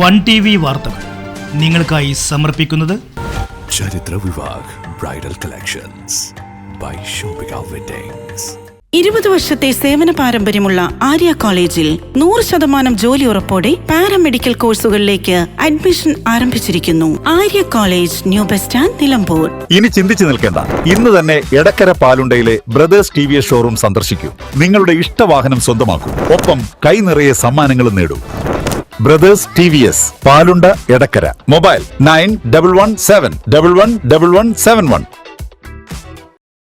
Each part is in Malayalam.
വൺ ടി വി വാർത്തകൾ നിങ്ങൾക്കായി സമർപ്പിക്കുന്നത് ചരിത്ര Vivah bridal collections by Shopika weddings ഇരുപത് വർഷത്തെ സേവന പാരമ്പര്യമുള്ള ആര്യ കോളേജിൽ നൂറ് ശതമാനം ജോലി ഉറപ്പോടെ പാരാമെഡിക്കൽ കോഴ്സുകളിലേക്ക് അഡ്മിഷൻ ആരംഭിച്ചിരിക്കുന്നു. Arya college new bus stand Nilambur. ഇനി ചിന്തിച്ചു നിൽക്കേണ്ട. ഇന്ന് തന്നെ Edakkara പാലുണ്ടയിലെ brothers T V S showroom സന്ദർശിക്കൂ. നിങ്ങളുടെ ഇഷ്ടവാഹനം സ്വന്തമാക്കൂ. ഒപ്പം കൈ നിറയെ സമ്മാനങ്ങളും നേടൂ. Brothers T V S Palunda Edakkara. Mobile nine double one seven double one double one seven one.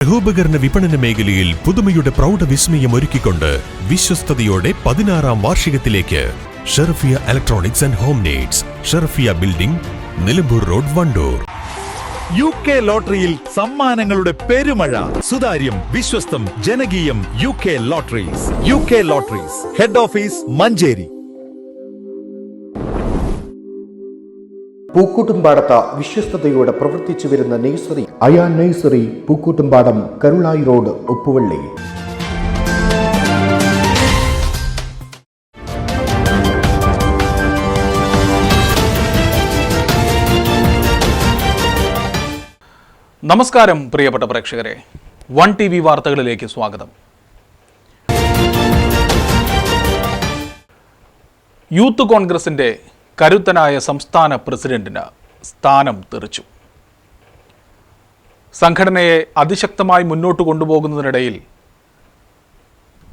ഗൃഹോപകരണ വിപണന മേഖലയിൽ പുതുമയുടെ പ്രൗഢ വിസ്മയം ഒരുക്കിക്കൊണ്ട് വിശ്വസ്തയോടെ പതിനാറാം വാർഷികത്തിലേക്ക് Sherfiya electronics and home needs Sherfiya building Nilambur road Wandoor. U K ലോട്ടറിയിൽ സമ്മാനങ്ങളുടെ പെരുമഴ സുതാര്യം വിശ്വസ്തം ജനകീയം U K lotteries U K lotteries head office Manjeri. പൂക്കൂട്ടുംപാടത്ത് വിശ്വസ്തയോടെ പ്രവർത്തിച്ചു വരുന്ന nursery Ayaan nursery Pookkottumpadam Karulai road Uppuvalli. നമസ്കാരം പ്രിയപ്പെട്ട പ്രേക്ഷകരെ. വൺ ടി വി വാർത്തകളിലേക്ക് സ്വാഗതം. യൂത്ത് കോൺഗ്രസിന്റെ കരുത്തനായ സംസ്ഥാന പ്രസിഡന്റിന് സ്ഥാനം തെറിച്ചു. സംഘടനയെ അതിശക്തമായി മുന്നോട്ട് കൊണ്ടുപോകുന്നതിനിടയിൽ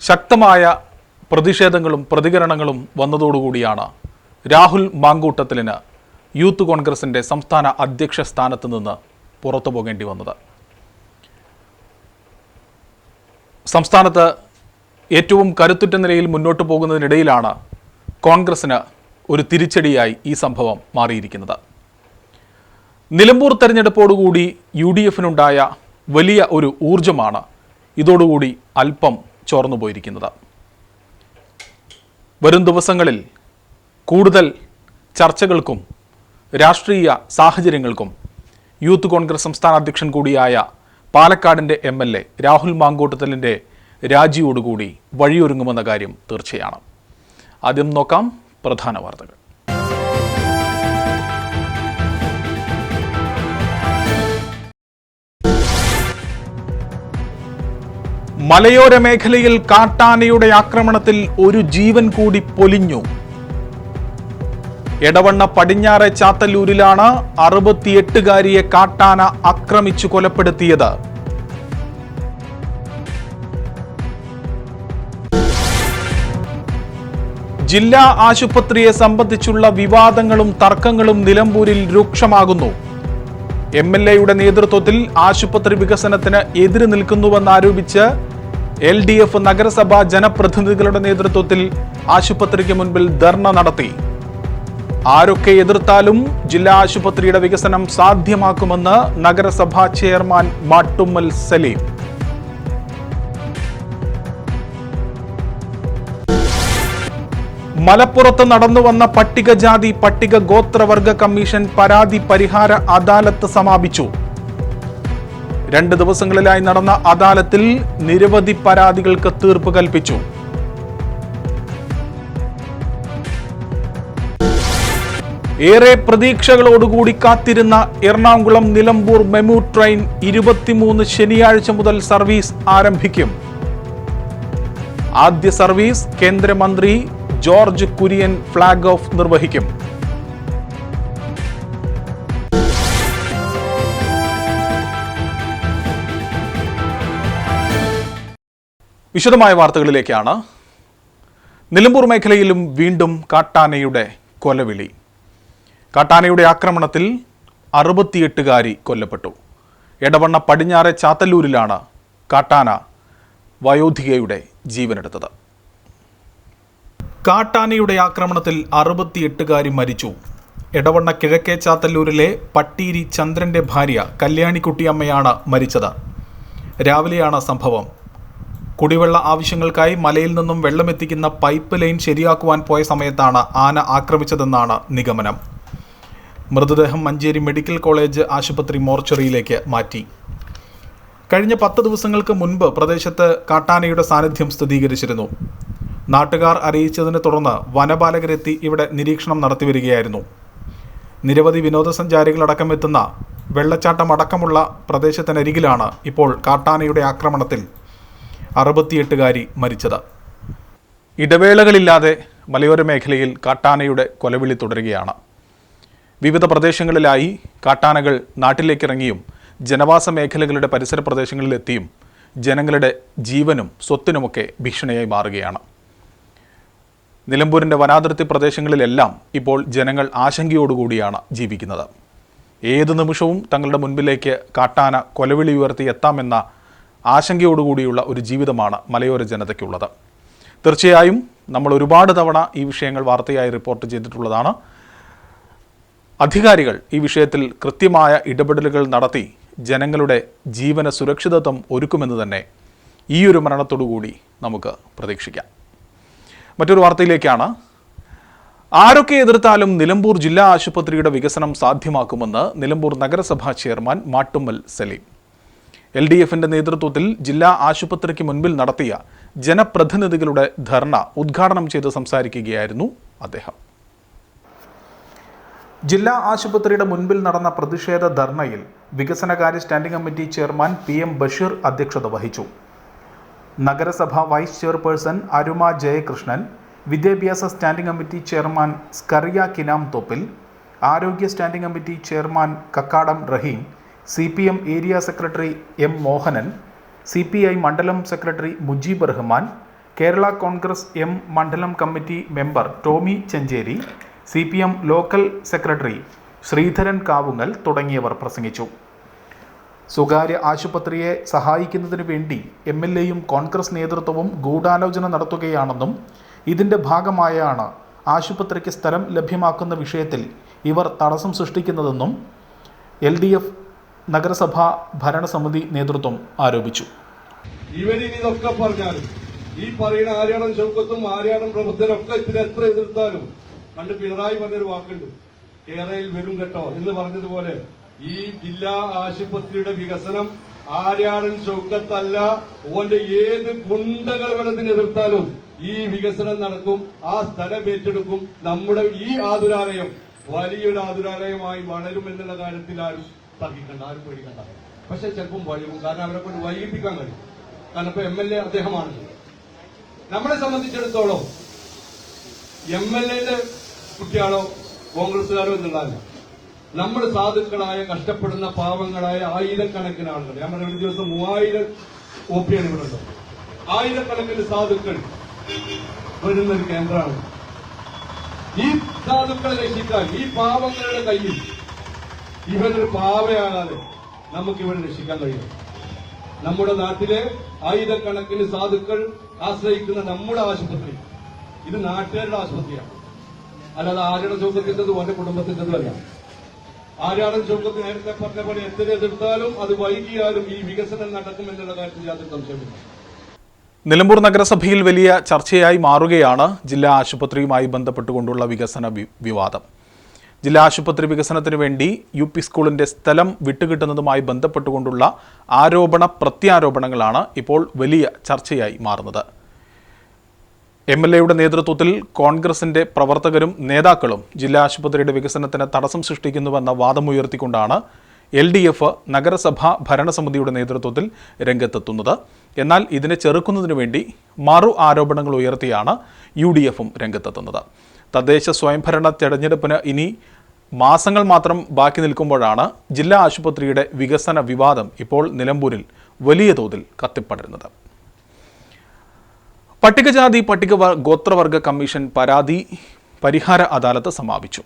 ശക്തമായ പ്രതിഷേധങ്ങളും പ്രതികരണങ്ങളും വന്നതോടുകൂടിയാണ് രാഹുൽ മാങ്കൂട്ടത്തിലിന് യൂത്ത് കോൺഗ്രസിന്റെ സംസ്ഥാന അധ്യക്ഷ സ്ഥാനത്ത് നിന്ന് പുറത്തു പോകേണ്ടി വന്നത്. സംസ്ഥാനത്ത് ഏറ്റവും കരുത്തുറ്റ നിലയിൽ മുന്നോട്ട് പോകുന്നതിനിടയിലാണ് കോൺഗ്രസിന് ഒരു തിരിച്ചടിയായി ഈ സംഭവം മാറിയിരിക്കുന്നത്. നിലമ്പൂർ തെരഞ്ഞെടുപ്പോടുകൂടി യു ഡി എഫിനുണ്ടായ വലിയ ഒരു ഊർജമാണ് ഇതോടുകൂടി അല്പം ചോർന്നു പോയിരിക്കുന്നത്. വരും ദിവസങ്ങളിൽ കൂടുതൽ ചർച്ചകൾക്കും രാഷ്ട്രീയ സാഹചര്യങ്ങൾക്കും യൂത്ത് കോൺഗ്രസ് സംസ്ഥാന അധ്യക്ഷൻ കൂടിയായ പാലക്കാടിന്റെ എം എൽ എ രാഹുൽ മാങ്കോട്ടത്തലിന്റെ രാജിയോടുകൂടി വഴിയൊരുങ്ങുമെന്ന കാര്യം തീർച്ചയാണ്. ആദ്യം നോക്കാം. പ്രധാന വാർത്തകൾ. മലയോര മേഖലയിൽ കാട്ടാനയുടെ ആക്രമണത്തിൽ ഒരു ജീവൻ കൂടി പൊലിഞ്ഞു. എടവണ്ണ പടിഞ്ഞാറെ ചാത്തല്ലൂരിലാണ് അറുപത്തിയെട്ടുകാരിയെ കാട്ടാന ആക്രമിച്ചു കൊലപ്പെടുത്തിയത്. ജില്ലാ ആശുപത്രിയെ സംബന്ധിച്ചുള്ള വിവാദങ്ങളും തർക്കങ്ങളും നിലമ്പൂരിൽ രൂക്ഷമാകുന്നു. എം എൽ എയുടെ നേതൃത്വത്തിൽ ആശുപത്രി വികസനത്തിന് എതിര് നിൽക്കുന്നുവെന്നാരോപിച്ച് എൽ ഡി എഫ് നഗരസഭാ ജനപ്രതിനിധികളുടെ നേതൃത്വത്തിൽ ആശുപത്രിക്ക് മുൻപിൽ ധർണ നടത്തി. ആരൊക്കെ എതിർത്താലും ജില്ലാ ആശുപത്രിയുടെ വികസനം സാധ്യമാക്കുമെന്ന് നഗരസഭാ ചെയർമാൻ മാട്ടുമ്മൽ സലീം. മലപ്പുറത്ത് നടന്നു വന്ന പട്ടികജാതി പട്ടിക ഗോത്രവർഗ കമ്മീഷൻ പരാതി പരിഹാര അദാലത്ത് സമാപിച്ചു. രണ്ട് ദിവസങ്ങളിലായി നടന്ന അദാലത്തിൽ നിരവധി പരാതികൾക്ക് തീർപ്പ് കൽപ്പിച്ചു. ഏറെ പ്രതീക്ഷകളോടുകൂടി കാത്തിരുന്ന എറണാകുളം നിലമ്പൂർ മെമു ട്രെയിൻ ഇരുപത്തിമൂന്ന് ശനിയാഴ്ച മുതൽ സർവീസ് ആരംഭിക്കും. ആദ്യ സർവീസ് കേന്ദ്രമന്ത്രി ജോർജ് കുര്യൻ ഫ്ളാഗ് ഓഫ് നിർവഹിക്കും. വിശദമായ വാർത്തകളിലേക്കാണ്. നിലമ്പൂർ മേഖലയിലും വീണ്ടും കാട്ടാനയുടെ കൊലവിളി. കാട്ടാനയുടെ ആക്രമണത്തിൽ അറുപത്തിയെട്ടുകാരി കൊല്ലപ്പെട്ടു. എടവണ്ണ പടിഞ്ഞാറെ ചാത്തല്ലൂരിലാണ് കാട്ടാന വയോധികയുടെ ജീവനെടുത്തത്. കാട്ടാനയുടെ ആക്രമണത്തിൽ അറുപത്തിയെട്ടുകാരി മരിച്ചു. എടവണ്ണ കിഴക്കേ ചാത്തല്ലൂരിലെ പട്ടീരി ചന്ദ്രന്റെ ഭാര്യ കല്യാണിക്കുട്ടിയമ്മയാണ് മരിച്ചത്. രാവിലെയാണ് സംഭവം. കുടിവെള്ള ആവശ്യങ്ങൾക്കായി മലയിൽ നിന്നും വെള്ളമെത്തിക്കുന്ന പൈപ്പ് ലൈൻ ശരിയാക്കുവാൻ പോയ സമയത്താണ് ആന ആക്രമിച്ചതെന്നാണ് നിഗമനം. മൃതദേഹം മഞ്ചേരി മെഡിക്കൽ കോളേജ് ആശുപത്രി മോർച്ചറിയിലേക്ക് മാറ്റി. കഴിഞ്ഞ പത്ത് ദിവസങ്ങൾക്ക് മുൻപ് പ്രദേശത്ത് കാട്ടാനയുടെ സാന്നിധ്യം സ്ഥിരീകരിച്ചിരുന്നു. നാട്ടുകാർ അറിയിച്ചതിനെ തുടർന്ന് വനപാലകരെത്തി ഇവിടെ നിരീക്ഷണം നടത്തിവരികയായിരുന്നു. നിരവധി വിനോദസഞ്ചാരികളടക്കം എത്തുന്ന വെള്ളച്ചാട്ടം അടക്കമുള്ള പ്രദേശത്തിനരികിലാണ് ഇപ്പോൾ കാട്ടാനയുടെ ആക്രമണത്തിൽ അറുപത്തിയെട്ടുകാരി മരിച്ചത്. ഇടവേളകളില്ലാതെ മലയോര മേഖലയിൽ കാട്ടാനയുടെ കൊലവിളി തുടരുകയാണ്. വിവിധ പ്രദേശങ്ങളിലായി കാട്ടാനകൾ നാട്ടിലേക്കിറങ്ങിയും ജനവാസ മേഖലകളുടെ പരിസര പ്രദേശങ്ങളിലെത്തിയും ജനങ്ങളുടെ ജീവനും സ്വത്തിനുമൊക്കെ ഭീഷണിയായി മാറുകയാണ്. നിലമ്പൂരിന്റെ വനാതിർത്തി പ്രദേശങ്ങളിലെല്ലാം ഇപ്പോൾ ജനങ്ങൾ ആശങ്കയോടുകൂടിയാണ് ജീവിക്കുന്നത്. ഏത് നിമിഷവും തങ്ങളുടെ മുൻപിലേക്ക് കാട്ടാന കൊലവിളി ഉയർത്തി എത്താമെന്ന ആശങ്കയോടുകൂടിയുള്ള ഒരു ജീവിതമാണ് മലയോര ജനതയ്ക്കുള്ളത്. തീർച്ചയായും നമ്മൾ ഒരുപാട് തവണ ഈ വിഷയങ്ങൾ വാർത്തയായി റിപ്പോർട്ട് ചെയ്തിട്ടുള്ളതാണ്. അധികാരികൾ ഈ വിഷയത്തിൽ കൃത്യമായ ഇടപെടലുകൾ നടത്തി ജനങ്ങളുടെ ജീവന സുരക്ഷിതത്വം ഒരുക്കുമെന്ന് തന്നെ ഈ ഒരു മരണത്തോടുകൂടി നമുക്ക് പ്രതീക്ഷിക്കാം. മറ്റൊരു വാർത്തയിലേക്കാണ്. ആരൊക്കെ എതിർത്താലും നിലമ്പൂർ ജില്ലാ ആശുപത്രിയുടെ വികസനം സാധ്യമാക്കുമെന്ന് നിലമ്പൂർ നഗരസഭാ chairman Mattummal Saleem. L D എഫിന്റെ നേതൃത്വത്തിൽ ജില്ലാ ആശുപത്രിക്ക് മുൻപിൽ നടത്തിയ ജനപ്രതിനിധികളുടെ ധർണ ഉദ്ഘാടനം ചെയ്ത് സംസാരിക്കുകയായിരുന്നു അദ്ദേഹം. ജില്ലാ ആശുപത്രിയുടെ മുൻപിൽ നടന്ന പ്രതിഷേധ ധർണയിൽ വികസനകാര്യ standing committee chairman P M Basheer അധ്യക്ഷത വഹിച്ചു. നഗരസഭ വൈസ് ചെയർപേഴ്സൺ അരുമ ജയകൃഷ്ണൻ വിദ്യാഭ്യാസ standing committee chairman Skariah Kinam Thoppil ആരോഗ്യ standing committee chairman Kakkadam Raheem C P M area secretary M Mohanan C P I മണ്ഡലം സെക്രട്ടറി മുജീബ് റഹ്മാൻ കേരള കോൺഗ്രസ് എം മണ്ഡലം committee member Tommy Chencheri C P M local secretary Sreedharan Kavungal തുടങ്ങിയവർ പ്രസംഗിച്ചു. സ്വകാര്യ ആശുപത്രിയെ സഹായിക്കുന്നതിന് വേണ്ടി എം എൽ എയും കോൺഗ്രസ് നേതൃത്വവും ഗൂഢാലോചന നടത്തുകയാണെന്നും ഇതിന്റെ ഭാഗമായാണ് ആശുപത്രിക്ക് സ്ഥലം ലഭ്യമാക്കുന്ന വിഷയത്തിൽ ഇവർ തടസ്സം സൃഷ്ടിക്കുന്നതെന്നും എൽ ഡി എഫ് നഗരസഭാ ഭരണസമിതി നേതൃത്വം ആരോപിച്ചു. ഇവരിതൊക്കെ പറഞ്ഞാലും ഈ പറയുന്ന ആര്യാടൻ ചൗക്കത്തും ആര്യാടൻ പ്രബുദ്ധനൊക്കെ ഇതിന് എത്ര എതിർത്താലും പണ്ട് പിണറായി പറഞ്ഞൊരു വാക്കുണ്ട് കേരളയിൽ വരും കേട്ടോ എന്ന് പറഞ്ഞതുപോലെ ഈ ജില്ലാ ആശുപത്രിയുടെ വികസനം ആര്യാടൻ ചൗക്കത്തല്ല. ഓന്റെ ഏത് ഗുണ്ടകൾ വേണത്തിന് എതിർത്താലും ഈ വികസനം നടക്കും ആ സ്ഥലം ഏറ്റെടുക്കും. നമ്മുടെ ഈ ആതുരാലയം വലിയൊരു ആതുരാലയമായി വളരും എന്നുള്ള കാര്യത്തിൽ ആരും തർക്കിക്കണ്ട ആരും പേടിക്കണ്ട. പക്ഷെ ചിലപ്പം വഴിവും കാരണം അവരെ കൊണ്ട് വൈകിപ്പിക്കാൻ കഴിയും. കാരണം ഇപ്പൊ എം എൽ എ അദ്ദേഹമാണ്. നമ്മളെ സംബന്ധിച്ചിടത്തോളം എം എൽ എന്റെ കുട്ടിയാണോ കോൺഗ്രസ്സുകാരോ എന്നുള്ളതല്ല. നമ്മൾ സാധുക്കളായ കഷ്ടപ്പെടുന്ന പാവങ്ങളായ ആയിരക്കണക്കിന് ആളുകൾ. ഞാൻ പറഞ്ഞ ഒരു ദിവസം മൂവായിരം ഒപ്പിയാണ് പിയാണ് ഇവിടെ ഉള്ളത്. ആയിരക്കണക്കിന് സാധുക്കൾ വരുന്ന ഒരു കേന്ദ്രമാണ്. ഈ സാധുക്കളെ രക്ഷിക്കാൻ ഈ പാവങ്ങളുടെ കയ്യിൽ ഇവനൊരു പാവയാകാതെ നമുക്ക് ഇവരെ രക്ഷിക്കാൻ കഴിയും. നമ്മുടെ നാട്ടിലെ ആയിരക്കണക്കിന് സാധുക്കൾ ആശ്രയിക്കുന്ന നമ്മുടെ ആശുപത്രി ഇത് നാട്ടുകാരുടെ ആശുപത്രിയാണ്. അല്ലാതെ ആരുടെ ചൗക്കത്തിന്റെതും അവന്റെ കുടുംബത്തിന്റെതും അല്ല. ആര്യാടൻ ചൗക്കത്ത് നേരത്തെ പറഞ്ഞ പോലെ എത്ര എതിർത്താലും അത് വൈകിയാലും ഈ വികസനം നടക്കുമെന്നുള്ള കാര്യത്തിൽ യാതൊരു സംശയമില്ല നിലമ്പൂർ നഗരസഭയിൽ വലിയ ചർച്ചയായി മാറുകയാണ് ജില്ലാ ആശുപത്രിയുമായി ബന്ധപ്പെട്ടുകൊണ്ടുള്ള വികസന വിവാദം. ജില്ലാ ആശുപത്രി വികസനത്തിന് വേണ്ടി യു പി സ്കൂളിന്റെ സ്ഥലം വിട്ടുകിട്ടുന്നതുമായി ബന്ധപ്പെട്ടുകൊണ്ടുള്ള ആരോപണ പ്രത്യാരോപണങ്ങളാണ് ഇപ്പോൾ വലിയ ചർച്ചയായി മാറുന്നത്. എം എൽ എയുടെ നേതൃത്വത്തിൽ കോൺഗ്രസിന്റെ പ്രവർത്തകരും നേതാക്കളും ജില്ലാ ആശുപത്രിയുടെ വികസനത്തിന് തടസ്സം സൃഷ്ടിക്കുന്നുവെന്ന വാദമുയർത്തിക്കൊണ്ടാണ് എൽ ഡി എഫ് നഗരസഭാ ഭരണസമിതിയുടെ നേതൃത്വത്തിൽ രംഗത്തെത്തുന്നത്. എന്നാൽ ഇതിനെ ചെറുക്കുന്നതിനു വേണ്ടി മറു ആരോപണങ്ങൾ ഉയർത്തിയാണ് യു ഡി എഫും രംഗത്തെത്തുന്നത്. തദ്ദേശ സ്വയംഭരണ തെരഞ്ഞെടുപ്പിന് ഇനി മാസങ്ങൾ മാത്രം ബാക്കി നിൽക്കുമ്പോഴാണ് ജില്ലാ ആശുപത്രിയുടെ വികസന വിവാദം ഇപ്പോൾ നിലമ്പൂരിൽ വലിയ തോതിൽ കത്തിപ്പടരുന്നത്. പട്ടികജാതി പട്ടിക ഗോത്രവർഗ കമ്മീഷൻ പരാതി പരിഹാര അദാലത്ത് സമാപിച്ചു.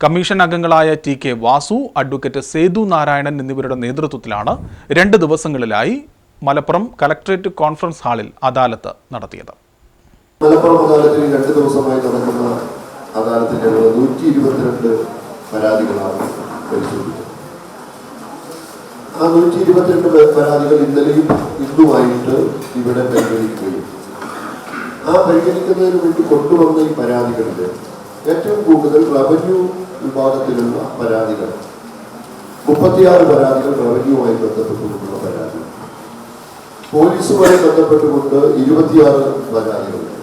കമ്മീഷൻ അംഗങ്ങളായ T K Vasu advocate Sethu Narayanan എന്നിവരുടെ നേതൃത്വത്തിലാണ് രണ്ട് ദിവസങ്ങളിലായി മലപ്പുറം കലക്ട്രേറ്റ് കോൺഫറൻസ് ഹാളിൽ അദാലത്ത് നടത്തിയത്. മലപ്പുറം അദാലത്തിൽ രണ്ട് ദിവസമായി നടക്കുന്ന അദാലത്തിൽ ഞങ്ങൾ നൂറ്റി ഇരുപത്തിരണ്ട് പരാതികളാണ് പരിശോധിച്ചത്. ആ നൂറ്റി ഇരുപത്തിരണ്ട് പരാതികൾ ഇന്നലെയും ഇന്നുമായിട്ട് ഇവിടെ പരിഗണിക്കുകയും ആ പരിഗണിക്കുന്നതിന് വേണ്ടി കൊണ്ടുവന്ന ഈ പരാതികളിൽ ഏറ്റവും കൂടുതൽ റവന്യൂ വിഭാഗത്തിലുള്ള പരാതികൾ. മുപ്പത്തിയാറ് പരാതികൾ റവന്യൂവുമായി ബന്ധപ്പെട്ടുകൊണ്ടുള്ള പരാതികൾ. പോലീസുമായി ബന്ധപ്പെട്ടുകൊണ്ട് ഇരുപത്തിയാറ് പരാതികളുണ്ട്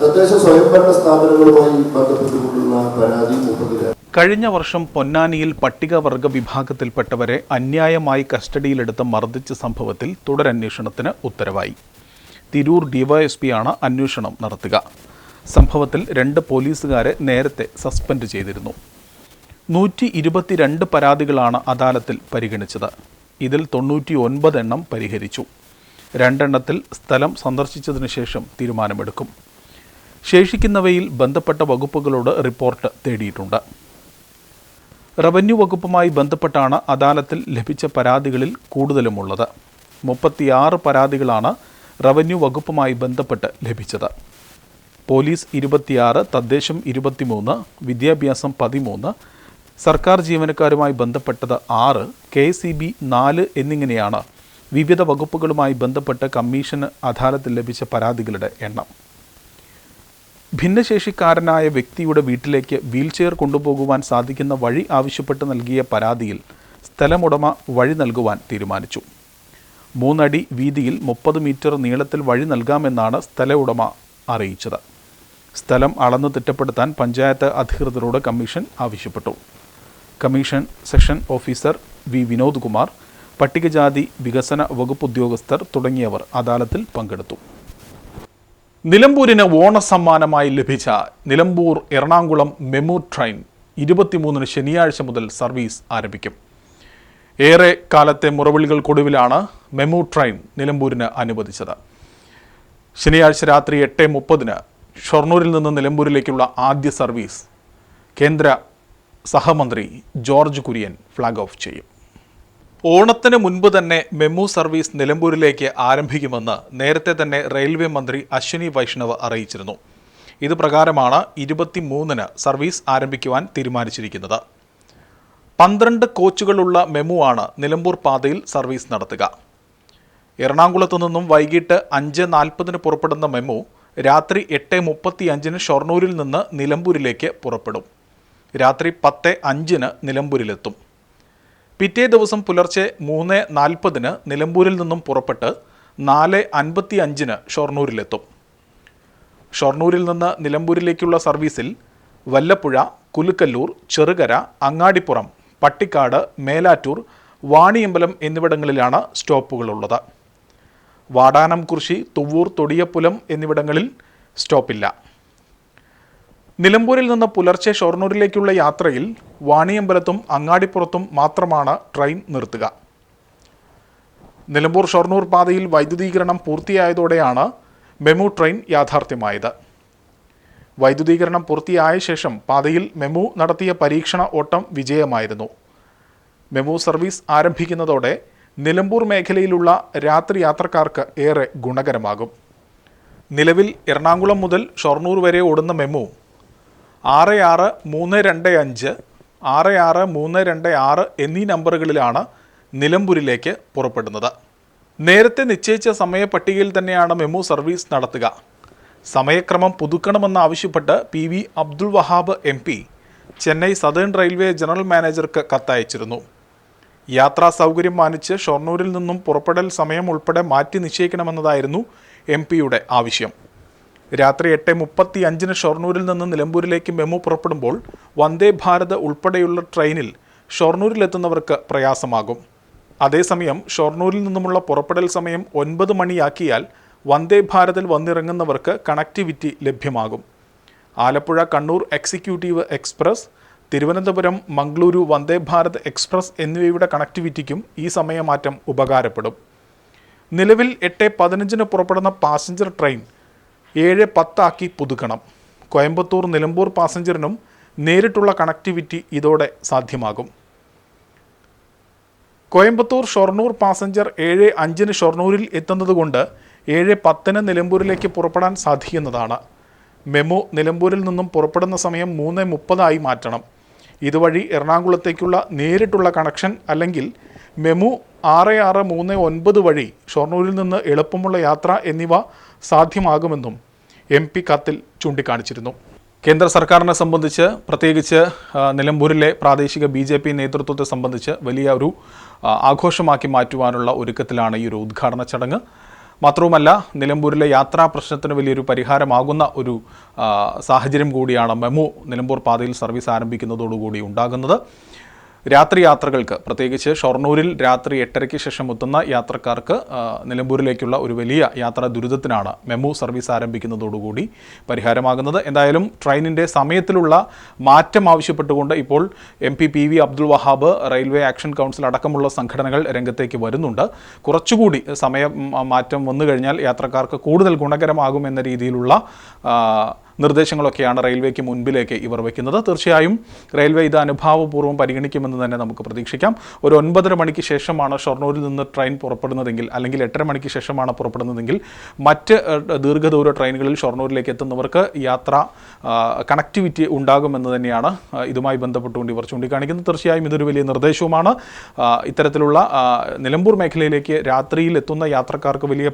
തദ്ദേശ സ്വയംഭരണ സ്ഥാപനങ്ങളുമായി ബന്ധപ്പെട്ടുകൊണ്ടുള്ള പരാതി മുപ്പതിനായിരം കഴിഞ്ഞ വർഷം പൊന്നാനിയിൽ പട്ടികവർഗ വിഭാഗത്തിൽപ്പെട്ടവരെ അന്യായമായി കസ്റ്റഡിയിലെടുത്ത് മർദ്ദിച്ച സംഭവത്തിൽ തുടരന്വേഷണത്തിന് ഉത്തരവായി. തിരൂർ ഡിവൈഎസ്പിയാണ് അന്വേഷണം നടത്തുക. സംഭവത്തിൽ രണ്ട് പോലീസുകാരെ നേരത്തെ സസ്പെൻഡ് ചെയ്തിരുന്നു. നൂറ്റി ഇരുപത്തിരണ്ട് പരാതികളാണ് അദാലത്തിൽ പരിഗണിച്ചത്. ഇതിൽ തൊണ്ണൂറ്റി ഒൻപത് എണ്ണം പരിഹരിച്ചു. രണ്ടെണ്ണത്തിൽ സ്ഥലം സന്ദർശിച്ചതിന് ശേഷം തീരുമാനമെടുക്കും. ശേഷിക്കുന്നവയിൽ ബന്ധപ്പെട്ട വകുപ്പുകളോട് റിപ്പോർട്ട് തേടിയിട്ടുണ്ട്. റവന്യൂ വകുപ്പുമായി ബന്ധപ്പെട്ടാണ് അദാലത്തിൽ ലഭിച്ച പരാതികളിൽ കൂടുതലുമുള്ളത്. മുപ്പത്തിയാറ് പരാതികളാണ് റവന്യൂ വകുപ്പുമായി ബന്ധപ്പെട്ട് ലഭിച്ചത്. പോലീസ് ഇരുപത്തിയാറ് തദ്ദേശം ഇരുപത്തിമൂന്ന് വിദ്യാഭ്യാസം പതിമൂന്ന് സർക്കാർ ജീവനക്കാരുമായി ബന്ധപ്പെട്ടത് ആറ് കെ സി ബി നാല് എന്നിങ്ങനെയാണ് വിവിധ വകുപ്പുകളുമായി ബന്ധപ്പെട്ട് കമ്മീഷന് അദാലത്തിൽ ലഭിച്ച പരാതികളുടെ എണ്ണം. ഭിന്നശേഷിക്കാരനായ വ്യക്തിയുടെ വീട്ടിലേക്ക് വീൽചെയർ കൊണ്ടുപോകുവാൻ സാധിക്കുന്ന വഴി ആവശ്യപ്പെട്ട് നൽകിയ പരാതിയിൽ സ്ഥലമുടമ വഴി നൽകുവാൻ തീരുമാനിച്ചു. മൂന്നടി വീതിയിൽ മുപ്പത് മീറ്റർ നീളത്തിൽ വഴി നൽകാമെന്നാണ് സ്ഥല ഉടമ അറിയിച്ചത്. സ്ഥലം അളന്ന് തിട്ടപ്പെടുത്താൻ പഞ്ചായത്ത് അധികൃതരോട് കമ്മീഷൻ ആവശ്യപ്പെട്ടു. Commission session officer V. Vinod Kumar പട്ടികജാതി വികസന വകുപ്പ് ഉദ്യോഗസ്ഥർ തുടങ്ങിയവർ അദാലത്തിൽ പങ്കെടുത്തു. നിലമ്പൂരിന് ഓണസമ്മാനമായി ലഭിച്ച നിലമ്പൂർ എറണാകുളം മെമു ട്രെയിൻ ഇരുപത്തിമൂന്നിന് ശനിയാഴ്ച മുതൽ സർവീസ് ആരംഭിക്കും. ഏറെ കാലത്തെ മുറവിളികൾക്കൊടുവിലാണ് മെമു ട്രെയിൻ നിലമ്പൂരിന് അനുവദിച്ചത്. ശനിയാഴ്ച രാത്രി എട്ട് മുപ്പതിന് ഷൊർണൂരിൽ നിന്ന് നിലമ്പൂരിലേക്കുള്ള ആദ്യ സർവീസ് കേന്ദ്ര സഹമന്ത്രി ജോർജ് കുര്യൻ ഫ്ലാഗ് ഓഫ് ചെയ്യും. ഓണത്തിന് മുൻപ് തന്നെ മെമു സർവീസ് നിലമ്പൂരിലേക്ക് ആരംഭിക്കുമെന്ന് നേരത്തെ തന്നെ റെയിൽവേ മന്ത്രി അശ്വിനി വൈഷ്ണവ് അറിയിച്ചിരുന്നു. ഇത് പ്രകാരമാണ് ഇരുപത്തിമൂന്നിന് സർവീസ് ആരംഭിക്കുവാൻ തീരുമാനിച്ചിരിക്കുന്നത്. പന്ത്രണ്ട് കോച്ചുകളുള്ള മെമു ആണ് നിലമ്പൂർ പാതയിൽ സർവീസ് നടത്തുക. എറണാകുളത്തു നിന്നും വൈകിട്ട് അഞ്ച് നാൽപ്പതിന് പുറപ്പെടുന്ന മെമു രാത്രി എട്ട് മുപ്പത്തി അഞ്ചിന് ഷൊർണൂരിൽ നിന്ന് നിലമ്പൂരിലേക്ക് പുറപ്പെടും. രാത്രി പത്ത് അഞ്ചിന് നിലമ്പൂരിലെത്തും. പിറ്റേ ദിവസം പുലർച്ചെ മൂന്ന് നാൽപ്പതിന് നിലമ്പൂരിൽ നിന്നും പുറപ്പെട്ട് നാല് അൻപത്തി അഞ്ചിന് ഷൊർണൂരിലെത്തും. ഷൊർണൂരിൽ നിന്ന് നിലമ്പൂരിലേക്കുള്ള സർവീസിൽ വല്ലപ്പുഴ കുലുക്കല്ലൂർ ചെറുകര അങ്ങാടിപ്പുറം പട്ടിക്കാട് മേലാറ്റൂർ വാണിയമ്പലം എന്നിവിടങ്ങളിലാണ് സ്റ്റോപ്പുകളുള്ളത്. വാടാനം കുർശി തുവ്വൂർ തൊടിയപ്പുലം എന്നിവിടങ്ങളിൽ സ്റ്റോപ്പില്ല. നിലമ്പൂരിൽ നിന്ന് പുലർച്ചെ ഷൊർണൂരിലേക്കുള്ള യാത്രയിൽ വാണിയമ്പലത്തും അങ്ങാടിപ്പുറത്തും മാത്രമാണ് ട്രെയിൻ നിർത്തുക. നിലമ്പൂർ ഷൊർണൂർ പാതയിൽ വൈദ്യുതീകരണം പൂർത്തിയായതോടെയാണ് മെമു ട്രെയിൻ യാഥാർത്ഥ്യമായത്. വൈദ്യുതീകരണം പൂർത്തിയായ ശേഷം പാതയിൽ മെമു നടത്തിയ പരീക്ഷണ ഓട്ടം വിജയമായിരുന്നു. മെമു സർവീസ് ആരംഭിക്കുന്നതോടെ നിലമ്പൂർ മേഖലയിലുള്ള രാത്രി യാത്രക്കാർക്ക് ഏറെ ഗുണകരമാകും. നിലവിൽ എറണാകുളം മുതൽ ഷൊർണൂർ വരെ ഓടുന്ന മെമു ആറ് ആറ് മൂന്ന് രണ്ട് അഞ്ച് ആറ് ആറ് മൂന്ന് രണ്ട് ആറ് എന്നീ നമ്പറുകളിലാണ് നിലമ്പൂരിലേക്ക് പുറപ്പെടുന്നത്. നേരത്തെ നിശ്ചയിച്ച സമയ പട്ടികയിൽ തന്നെയാണ് മെമു സർവീസ് നടത്തുക. സമയക്രമം പുതുക്കണമെന്ന് ആവശ്യപ്പെട്ട് P V Abdul Wahab M P Chennai southern railway general മാനേജർക്ക് കത്തയച്ചിരുന്നു. യാത്രാ സൗകര്യം മാനിച്ച് ഷൊർണൂരിൽ നിന്നും പുറപ്പെടൽ സമയം ഉൾപ്പെടെ മാറ്റി നിശ്ചയിക്കണമെന്നതായിരുന്നു എം പിയുടെ ആവശ്യം. രാത്രി എട്ട് മുപ്പത്തി അഞ്ചിന് ഷൊർണൂരിൽ നിന്ന് നിലമ്പൂരിലേക്ക് മെമു പുറപ്പെടുമ്പോൾ വന്ദേ ഭാരത് ഉൾപ്പെടെയുള്ള ട്രെയിനിൽ ഷൊർണൂരിലെത്തുന്നവർക്ക് പ്രയാസമാകും. അതേസമയം ഷൊർണൂരിൽ നിന്നുമുള്ള പുറപ്പെടൽ സമയം ഒൻപത് മണിയാക്കിയാൽ വന്ദേ ഭാരതിൽ വന്നിറങ്ങുന്നവർക്ക് കണക്ടിവിറ്റി ലഭ്യമാകും. Alappuzha Kannur executive express Thiruvananthapuram Mangaluru Vande Bharat express എന്നിവയുടെ കണക്ടിവിറ്റിക്കും ഈ സമയമാറ്റം ഉപകാരപ്പെടും. നിലവിൽ എട്ട് പതിനഞ്ചിന് പുറപ്പെടുന്ന പാസഞ്ചർ ട്രെയിൻ ഏഴ് പത്താക്കി പുതുക്കണം. കോയമ്പത്തൂർ നിലമ്പൂർ പാസഞ്ചറിനും നേരിട്ടുള്ള കണക്ടിവിറ്റി ഇതോടെ സാധ്യമാകും. കോയമ്പത്തൂർ ഷൊർണൂർ പാസഞ്ചർ ഏഴ് അഞ്ചിന് ഷൊർണൂരിൽ എത്തുന്നതുകൊണ്ട് ഏഴ് പത്തിന് നിലമ്പൂരിലേക്ക് പുറപ്പെടാൻ സാധിക്കുന്നതാണ്. മെമു നിലമ്പൂരിൽ നിന്നും പുറപ്പെടുന്ന സമയം മൂന്ന് മുപ്പതായി മാറ്റണം. ഇതുവഴി എറണാകുളത്തേക്കുള്ള നേരിട്ടുള്ള കണക്ഷൻ അല്ലെങ്കിൽ മെമു ആറ് ആറ് മൂന്ന് ഒൻപത് വഴി ഷൊർണൂരിൽ നിന്ന് എളുപ്പമുള്ള യാത്ര എന്നിവ സാധ്യമാകുമെന്നും എം പി കത്തിൽ ചൂണ്ടിക്കാണിച്ചിരുന്നു. കേന്ദ്ര സർക്കാരിനെ സംബന്ധിച്ച് പ്രത്യേകിച്ച് നിലമ്പൂരിലെ പ്രാദേശിക ബി ജെ പി നേതൃത്വത്തെ സംബന്ധിച്ച് വലിയ ഒരു ആഘോഷമാക്കി മാറ്റുവാനുള്ള ഒരുക്കത്തിലാണ് ഈ ഒരു ഉദ്ഘാടന ചടങ്ങ്. മാത്രവുമല്ല നിലമ്പൂരിലെ യാത്രാ പ്രശ്നത്തിന് വലിയൊരു പരിഹാരമാകുന്ന ഒരു സാഹചര്യം കൂടിയാണ് മെമു നിലമ്പൂർ പാതയിൽ സർവീസ് ആരംഭിക്കുന്നതോടുകൂടി ഉണ്ടാകുന്നത്. രാത്രി യാത്രകൾക്ക് പ്രത്യേകിച്ച് ഷൊർണൂരിൽ രാത്രി എട്ടരയ്ക്ക് ശേഷം എത്തുന്ന യാത്രക്കാർക്ക് നിലമ്പൂരിലേക്കുള്ള ഒരു വലിയ യാത്രാ ദുരിതത്തിനാണ് മെമു സർവീസ് ആരംഭിക്കുന്നതോടുകൂടി പരിഹാരമാകുന്നത്. എന്തായാലും ട്രെയിനിന്റെ സമയത്തിലുള്ള മാറ്റം ആവശ്യപ്പെട്ടുകൊണ്ട് ഇപ്പോൾ M P P V Abdul Wahab railway action council അടക്കമുള്ള സംഘടനകൾ രംഗത്തേക്ക് വരുന്നുണ്ട്. കുറച്ചുകൂടി സമയം മാറ്റം വന്നു കഴിഞ്ഞാൽ യാത്രക്കാർക്ക് കൂടുതൽ ഗുണകരമാകുമെന്ന രീതിയിലുള്ള ആ, നിർദ്ദേശങ്ങളൊക്കെയാണ് റെയിൽവേക്ക് മുൻപിലേക്ക് ഇവർ വയ്ക്കുന്നത്. തീർച്ചയായും റെയിൽവേ ഇത് അനുഭാവപൂർവം പരിഗണിക്കുമെന്ന് തന്നെ നമുക്ക് പ്രതീക്ഷിക്കാം. ഒരു ഒൻപതര മണിക്ക് ശേഷമാണ് ഷൊർണൂരിൽ നിന്ന് ട്രെയിൻ പുറപ്പെടുന്നതെങ്കിൽ അല്ലെങ്കിൽ എട്ടര മണിക്ക് ശേഷമാണ് പുറപ്പെടുന്നതെങ്കിൽ മറ്റ് ദീർഘദൂര ട്രെയിനുകളിൽ ഷൊർണൂരിലേക്ക് എത്തുന്നവർക്ക് യാത്ര കണക്ടിവിറ്റി ഉണ്ടാകുമെന്ന് തന്നെയാണ് ഇതുമായി ബന്ധപ്പെട്ടുകൊണ്ട് ഇവർ ചൂണ്ടിക്കാണിക്കുന്നത്. തീർച്ചയായും ഇതൊരു വലിയ നിർദ്ദേശവുമാണ്. ഇത്തരത്തിലുള്ള നിലമ്പൂർ മേഖലയിലേക്ക് രാത്രിയിൽ എത്തുന്ന യാത്രക്കാർക്ക് വലിയ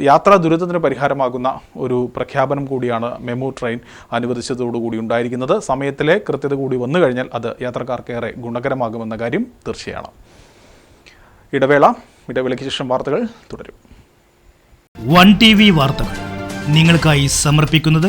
യാത്രാ ദുരിതത്തിന് പരിഹാരമാകുന്ന ഒരു പ്രഖ്യാപനം കൂടിയാണ് മെമു ട്രെയിൻ അനുവദിച്ചതോടുകൂടി ഉണ്ടായിരിക്കുന്നത്. സമയത്തിലെ കൃത്യത കൂടി വന്നു കഴിഞ്ഞാൽ അത് യാത്രക്കാർക്കേറെ ഗുണകരമാകുമെന്ന കാര്യം തീർച്ചയാണ്. ഇടവേള ഇടവേളയ്ക്ക് ശേഷം വാർത്തകൾ തുടരും. വൺ ടി വി വാർത്തകൾ നിങ്ങൾക്കായി സമർപ്പിക്കുന്നത്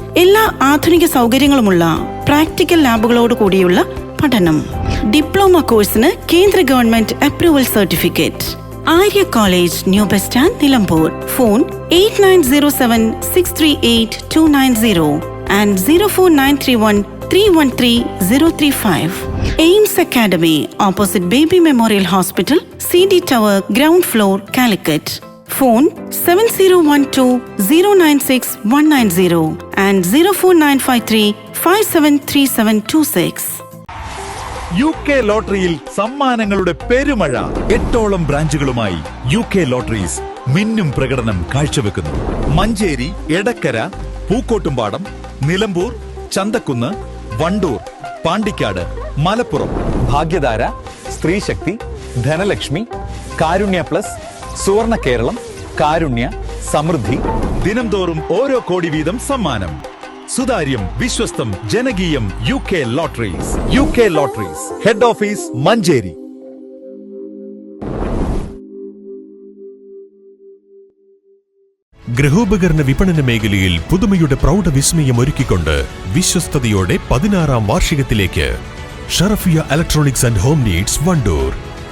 എല്ലാ ആധുനിക സൗകര്യങ്ങളുമുള്ള പ്രാക്ടിക്കൽ ലാബുകളോട് കൂടിയുള്ള പഠനം. ഡിപ്ലോമ കോഴ്സിന് കേന്ദ്ര government approval certificate. Arya college new bus stand Nilambur. Phone eight nine zero seven six three eight two nine zero and zero four nine three one three one three zero three five. Aims academy opposite baby memorial hospital C D tower ground floor Calicut. Phone seven zero one two zero nine six one nine zero and zero four nine five three five seven three seven two six U K ലോട്ടറിയിൽ സമ്മാനങ്ങളുടെ പെരുമഴ. എട്ടോളം ബ്രാഞ്ചുകളുമായി യു കെ ലോട്ടറീസ് മിന്നും പ്രകടനം കാഴ്ചവെക്കുന്നു. മഞ്ചേരി എടക്കര പൂക്കോട്ടുംപാടം നിലമ്പൂർ ചന്തക്കുന്ന് വണ്ടൂർ പാണ്ടിക്കാട് മലപ്പുറം ഭാഗ്യധാര സ്ത്രീശക്തി ധനലക്ഷ്മി കാരുണ്യ പ്ലസ് സുവർണ കേരളം കാരുണ്യ സമൃദ്ധി ദിനംതോറും ഓരോ കോടി വീതം സമ്മാനം. സുതാര്യം വിശ്വസ്തം ജനകീയം U K lotteries. U K lotteries head office Manjeri. ഗൃഹോപകരണ വിപണന മേഖലയിൽ പുതുമയുടെ പ്രൗഢ വിസ്മയം ഒരുക്കിക്കൊണ്ട് വിശ്വസ്തയോടെ പതിനാറാം വാർഷികത്തിലേക്ക്. Sharafiya electronics and home needs Wandoor.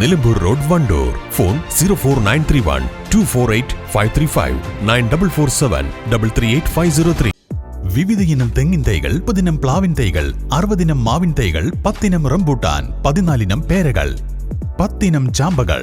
Nilambur road Wandoor. Phone zero four nine three one two four eight five three five nine double four seven double three eight five zero three വിവിധ ഇനം തെങ്ങിൻ തൈകൾ മുപ്പതിനം പ്ലാവിൻ തൈകൾ അറുപതിനം മാവിൻ തൈകൾ പത്തിനം റംബൂട്ടാൻ പതിനാലിനം പേരകൾ പത്തിനം ചാമ്പകൾ.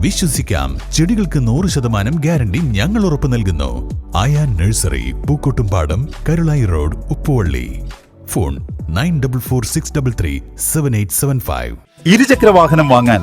വിശ്വസിക്കാം. ചെടികൾക്ക് നൂറ് ശതമാനം ഗ്യാരണ്ടി ഞങ്ങൾ ഉറപ്പു നൽകുന്നു. Ayaan nursery Pookkottumpadam Karulai road Uppuvalli. Phone nine double four six double three seven eight seven five. ഇരുചക്ര വാഹനം വാങ്ങാൻ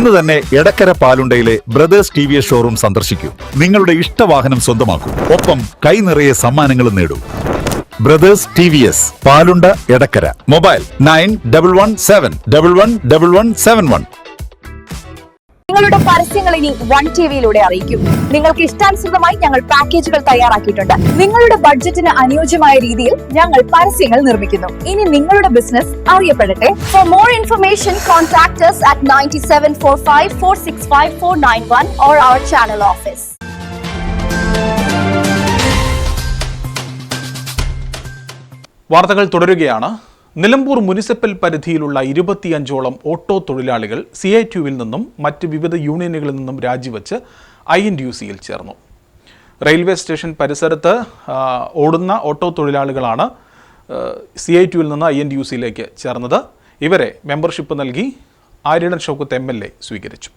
ഇന്ന് തന്നെ Edakkara പാലുണ്ടയിലെ brothers T V S showroom സന്ദർശിക്കൂ. നിങ്ങളുടെ ഇഷ്ടവാഹനം സ്വന്തമാക്കൂ. ഒപ്പം കൈ നിറയെ സമ്മാനങ്ങളും നേടൂ. Brothers T V S Palunda Edakkara. Mobile nine double one seven double one double one seven one. നിങ്ങളുടെ പരസ്യങ്ങൾ ഇനി വൺ ടി വിയിലൂടെ അറിയിക്കും. നിങ്ങൾക്ക് ഇഷ്ടാനുസൃതമായി ഞങ്ങൾ പാക്കേജുകൾ തയ്യാറാക്കിയിട്ടുണ്ട്. നിങ്ങളുടെ ബഡ്ജറ്റിന് അനുയോജ്യമായ രീതിയിൽ ഞങ്ങൾ പരസ്യങ്ങൾ നിർമ്മിക്കുന്നു. ഇനി നിങ്ങളുടെ business അറിയപ്പെടട്ടെ. For more information contact us at ninety seven four five four six five four nine one or our channel office വാർത്തകൾ തുടരുകയാണ്. നിലമ്പൂർ മുനിസിപ്പൽ പരിധിയിലുള്ള ഇരുപത്തിയഞ്ചോളം ഓട്ടോ തൊഴിലാളികൾ സി ഐ ടിയുവിൽ നിന്നും മറ്റ് വിവിധ യൂണിയനുകളിൽ നിന്നും രാജിവെച്ച് ഐ എൻ യു സിയിൽ ചേർന്നു. റെയിൽവേ സ്റ്റേഷൻ പരിസരത്ത് ഓടുന്ന ഓട്ടോ തൊഴിലാളികളാണ് സി ഐ ടിയുവിൽ നിന്ന് ഐ എൻ യു സിയിലേക്ക് ചേർന്നത്. ഇവരെ മെമ്പർഷിപ്പ് നൽകി Aryadan Shoukath M L A സ്വീകരിച്ചു.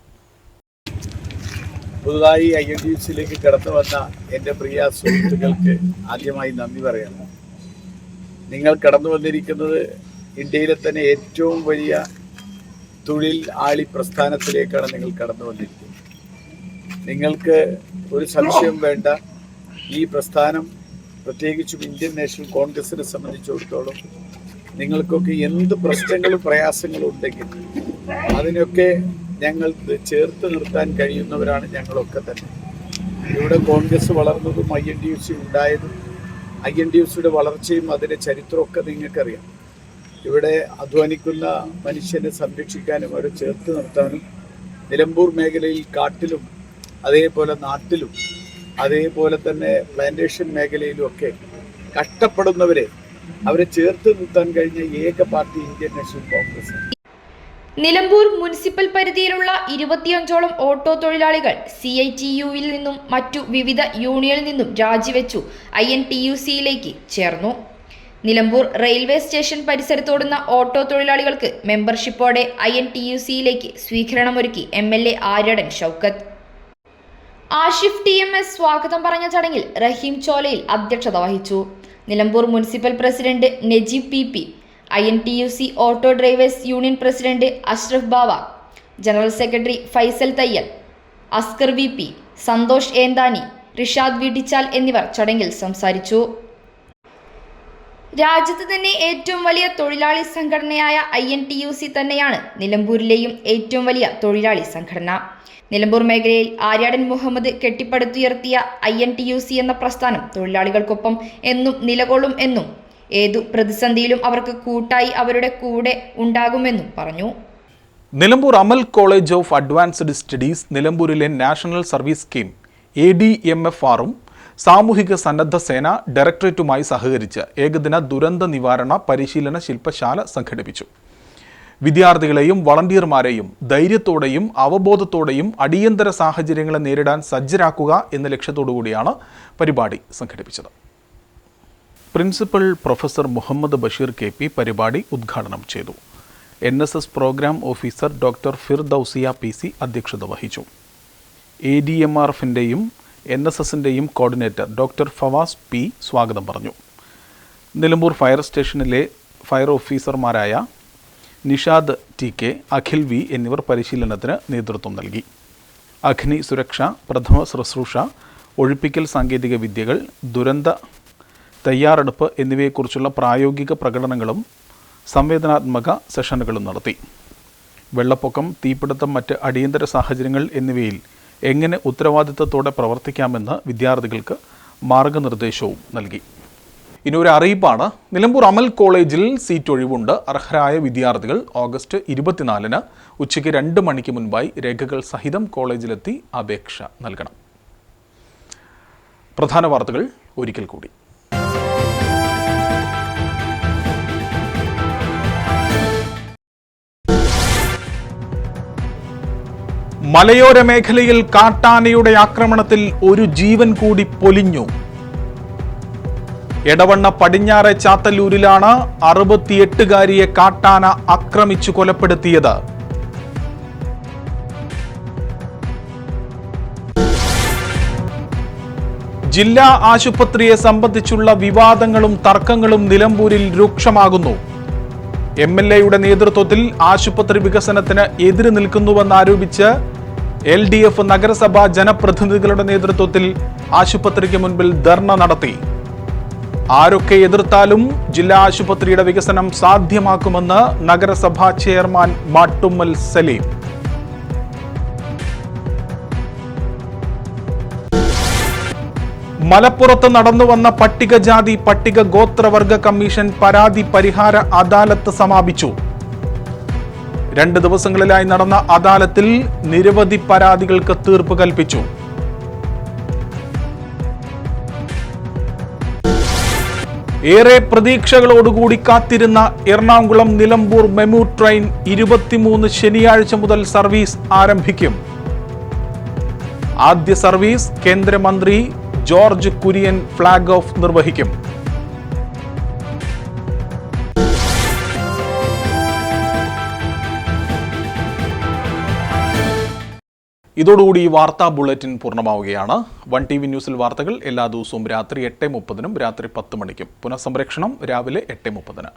പുതുതായി ഐ എൻ യു സിയിലേക്ക് കടന്നു വന്ന എന്റെ പ്രിയ സുഹൃത്തുക്കൾക്ക് ആദ്യമായി നന്ദി പറയണം നിങ്ങൾ കടന്നു വന്നിരിക്കുന്നത് ഇന്ത്യയിലെ തന്നെ ഏറ്റവും വലിയ തൊഴിൽ ആളി പ്രസ്ഥാനത്തിലേക്കാണ് നിങ്ങൾ കടന്നു വന്നിരിക്കുന്നത്. നിങ്ങൾക്ക് ഒരു സംശയം വേണ്ട. ഈ പ്രസ്ഥാനം പ്രത്യേകിച്ചും ഇന്ത്യൻ നാഷണൽ കോൺഗ്രസിനെ സംബന്ധിച്ചിടത്തോളം നിങ്ങൾക്കൊക്കെ എന്ത് പ്രശ്നങ്ങളും പ്രയാസങ്ങളും ഉണ്ടെങ്കിൽ അതിനൊക്കെ ഞങ്ങൾ ചേർത്ത് നിർത്താൻ കഴിയുന്നവരാണ് ഞങ്ങളൊക്കെ തന്നെ. ഇവിടെ കോൺഗ്രസ് വളർന്നതും I N D F C ഉണ്ടായതും I N D F സിയുടെ വളർച്ചയും അതിന്റെ ചരിത്രമൊക്കെ നിങ്ങൾക്കറിയാം. ഇവിടെ അധ്വാനിക്കുന്ന മനുഷ്യനെ സംരക്ഷിക്കാനും അവരെ ചേർത്ത് നിർത്താനും നിലമ്പൂർ മേഖലയിൽ കാട്ടിലും അതേപോലെ നാട്ടിലും അതേപോലെ തന്നെ പ്ലാന്റേഷൻ മേഖലയിലും ഒക്കെ കഷ്ടപ്പെടുന്നവരെ അവരെ ചേർത്ത് നിർത്താൻ കഴിഞ്ഞ ഏക party Indian National Congress Nilambur municipal പരിധിയിലുള്ള ഇരുപത്തിയഞ്ചോളം ഓട്ടോ തൊഴിലാളികൾ സി ഐ ടി യുവിൽ നിന്നും മറ്റു വിവിധ യൂണിയനിൽ നിന്നും രാജിവെച്ചു. ഐ എൻ ടി യു സിയിലേക്ക് ചേർന്നു. നിലമ്പൂർ റെയിൽവേ സ്റ്റേഷൻ പരിസരത്തോടുന്ന ഓട്ടോ തൊഴിലാളികൾക്ക് മെമ്പർഷിപ്പോടെ ഐ എൻ ടി യു സിയിലേക്ക് സ്വീകരണമൊരുക്കി M L A Aryadan Shoukath. Ashif T M S സ്വാഗതം പറഞ്ഞ ചടങ്ങിൽ റഹീം ചോലയിൽ അധ്യക്ഷത വഹിച്ചു. Nilambur municipal president Najeeb P P I N T U C auto drivers union president Ashraf Bava general secretary Faisal Thayyil Askar V P Santhosh Enthani Rishad Veettichal എന്നിവർ ചടങ്ങിൽ സംസാരിച്ചു. രാജ്യത്ത് തന്നെ ഏറ്റവും വലിയ തൊഴിലാളി സംഘടനയായ I N T U C തന്നെയാണ് നിലമ്പൂരിലെയും ഏറ്റവും വലിയ തൊഴിലാളി സംഘടന. നിലമ്പൂർ മേഖലയിൽ Aryadan Muhammad കെട്ടിപ്പടുത്തുയർത്തിയ I N T U C എന്ന പ്രസ്ഥാനം തൊഴിലാളികൾക്കൊപ്പം എന്നും നിലകൊള്ളും എന്നും ഏതു പ്രതിസന്ധിയിലും അവർക്ക് കൂട്ടായി അവരുടെ കൂടെ ഉണ്ടാകുമെന്നും പറഞ്ഞു. Nilambur Amal college of advanced studies നിലമ്പൂരിലെ national service scheme A D M F ആറും സാമൂഹിക സന്നദ്ധ സേന ഡയറക്ടറേറ്റുമായി സഹകരിച്ച് ഏകദിന ദുരന്ത നിവാരണ പരിശീലന ശില്പശാല സംഘടിപ്പിച്ചു. വിദ്യാർത്ഥികളെയും വളണ്ടിയർമാരെയും ധൈര്യത്തോടെയും അവബോധത്തോടെയും അടിയന്തര സാഹചര്യങ്ങളെ നേരിടാൻ സജ്ജരാക്കുക എന്ന ലക്ഷ്യത്തോടുകൂടിയാണ് പരിപാടി സംഘടിപ്പിച്ചത്. Principal professor Muhammad Basheer K P പരിപാടി ഉദ്ഘാടനം ചെയ്തു. N S S programme officer doctor Firdousiya P C അധ്യക്ഷത വഹിച്ചു. എ ഡി എം ആർ എഫിന്റെയും എൻ എസ് എസിന്റെയും കോർഡിനേറ്റർ ഡോക്ടർ ഫവാസ് പി സ്വാഗതം പറഞ്ഞു. നിലമ്പൂർ ഫയർ സ്റ്റേഷനിലെ ഫയർ ഓഫീസർമാരായ Nishad T K Akhil V എന്നിവർ പരിശീലനത്തിന് നേതൃത്വം നൽകി. അഗ്നി സുരക്ഷ പ്രഥമ ശുശ്രൂഷ ഒഴിപ്പിക്കൽ സാങ്കേതിക വിദ്യകൾ ദുരന്ത തയ്യാറെടുപ്പ് എന്നിവയെക്കുറിച്ചുള്ള പ്രായോഗിക പ്രകടനങ്ങളും സംവേദനാത്മക സെഷനുകളും നടത്തി. വെള്ളപ്പൊക്കം തീപിടുത്തം മറ്റ് അടിയന്തര സാഹചര്യങ്ങൾ എന്നിവയിൽ എങ്ങനെ ഉത്തരവാദിത്തത്തോടെ പ്രവർത്തിക്കാമെന്ന് വിദ്യാർത്ഥികൾക്ക് മാർഗനിർദ്ദേശവും നൽകി. ഇനി ഒരു അറിയിപ്പാണ്. നിലമ്പൂർ അമൽ കോളേജിൽ സീറ്റ് ഒഴിവുണ്ട്. അർഹരായ വിദ്യാർത്ഥികൾ ഓഗസ്റ്റ് ഇരുപത്തിനാലിന് ഉച്ചയ്ക്ക് രണ്ട് മണിക്ക് മുൻപായി രേഖകൾ സഹിതം കോളേജിലെത്തി അപേക്ഷ നൽകണം. പ്രധാന വാർത്തകൾ ഒരിക്കൽ കൂടി. മലയോര മേഖലയിൽ കാട്ടാനയുടെ ആക്രമണത്തിൽ ഒരു ജീവൻ കൂടി പൊലിഞ്ഞു. എടവണ്ണ പടിഞ്ഞാറെ ചാത്തല്ലൂരിലാണ് അറുപത്തിയെട്ടുകാരിയെ കാട്ടാന ആക്രമിച്ചു കൊലപ്പെടുത്തിയത്. ജില്ലാ ആശുപത്രിയെ സംബന്ധിച്ചുള്ള വിവാദങ്ങളും തർക്കങ്ങളും നിലമ്പൂരിൽ രൂക്ഷമാകുന്നു. എം എൽ എയുടെ നേതൃത്വത്തിൽ ആശുപത്രി വികസനത്തിന് എതിര് നിൽക്കുന്നുവെന്നാരോപിച്ച് എൽ ഡി എഫ് നഗരസഭാ ജനപ്രതിനിധികളുടെ നേതൃത്വത്തിൽ ആശുപത്രിക്ക് മുൻപിൽ ധർണ നടത്തി. ആരൊക്കെ എതിർത്താലും ജില്ലാ ആശുപത്രിയുടെ വികസനം സാധ്യമാക്കുമെന്ന് നഗരസഭാ ചെയർമാൻ മാട്ടുമ്മൽ സലീം. മലപ്പുറത്ത് നടന്നു വന്ന പട്ടികജാതി പട്ടിക ഗോത്രവർഗ കമ്മീഷൻ പരാതി പരിഹാര അദാലത്ത് സമാപിച്ചു. രണ്ട് ദിവസങ്ങളിലായി നടന്ന അദാലത്തിൽ നിരവധി പരാതികൾക്ക് തീർപ്പ് കൽപ്പിച്ചു. ഏറെ പ്രതീക്ഷകളോടുകൂടി കാത്തിരുന്ന എറണാകുളം നിലമ്പൂർ മെമു ട്രെയിൻ ഇരുപത്തിമൂന്ന് ശനിയാഴ്ച മുതൽ സർവീസ് ആരംഭിക്കും. ആദ്യ സർവീസ് കേന്ദ്രമന്ത്രി ജോർജ് കുര്യൻ ഫ്ളാഗ് ഓഫ് നിർവഹിക്കും. ഇതോടുകൂടി ഈ വാർത്താ ബുള്ളറ്റിൻ പൂർണമാവുകയാണ്. വൺ ടി വി ന്യൂസിൽ വാർത്തകൾ എല്ലാ ദിവസവും രാത്രി എട്ട് മുപ്പതിനും രാത്രി പത്ത് മണിക്കും. പുനഃസംപ്രേക്ഷണം രാവിലെ എട്ട് മുപ്പതിന്.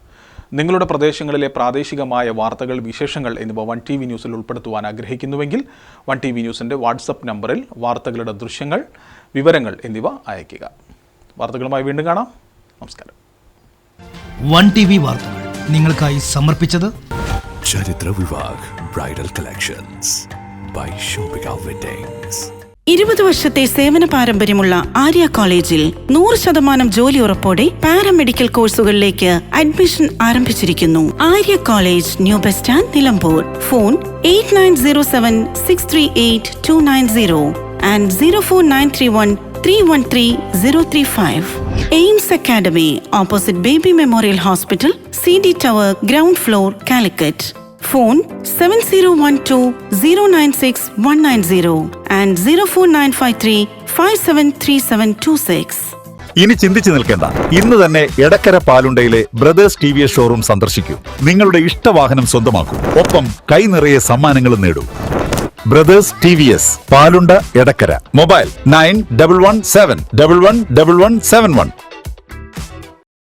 നിങ്ങളുടെ പ്രദേശങ്ങളിലെ പ്രാദേശികമായ വാർത്തകൾ വിശേഷങ്ങൾ എന്നിവ വൺ ടി വി ന്യൂസിൽ ഉൾപ്പെടുത്തുവാൻ ആഗ്രഹിക്കുന്നുവെങ്കിൽ വൺ ടി വി ന്യൂസിന്റെ വാട്സപ്പ് നമ്പറിൽ വാർത്തകളുടെ ദൃശ്യങ്ങൾ വിവരങ്ങൾ എന്നിവ അയയ്ക്കുക. വാർത്തകളുമായി വീണ്ടും കാണാം. നമസ്കാരം. വൺ ടി വി വാർത്തകൾ നിങ്ങൾക്കായി സമർപ്പിച്ചത് ചരിത്ര വിവാഹ് ബ്രൈഡൽ കളക്ഷൻസ്. ബൈ ഇരുപത് വർഷത്തെ സേവന പാരമ്പര്യമുള്ള ആര്യ കോളേജിൽ നൂറ് ശതമാനം ജോലി ഉറപ്പോടെ പാരാമെഡിക്കൽ കോഴ്സുകളിലേക്ക് അഡ്മിഷൻ ആരംഭിച്ചിരിക്കുന്നു. Arya college new bus stand Nilambur. Phone eight nine zero seven six three eight two nine zero and zero four nine three one three one three zero three five. Aims academy opposite baby memorial hospital C D tower ground floor Calicut. Phone seven zero one two zero nine six one nine zero and zero four nine five three five seven three seven two six ഇനി ചിന്തിച്ചു നിൽക്കേണ്ട. ഇന്ന് തന്നെ Edakkara പാലുണ്ടയിലെ brothers T V S showroom സന്ദർശിക്കൂ. നിങ്ങളുടെ ഇഷ്ടവാഹനം സ്വന്തമാക്കൂ. ഒപ്പം കൈ നിറയെ സമ്മാനങ്ങളും നേടൂ. Brothers T V S Palunda Edakkara. Mobile nine double one seven double one double one seven one.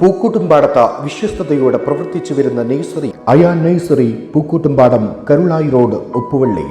പൂക്കൂട്ടുംപാടത്ത് വിശ്വസ്തയോടെ പ്രവർത്തിച്ചു വരുന്ന nursery Ayaan nursery Pookkottumpadam Karulai road Uppuvalli.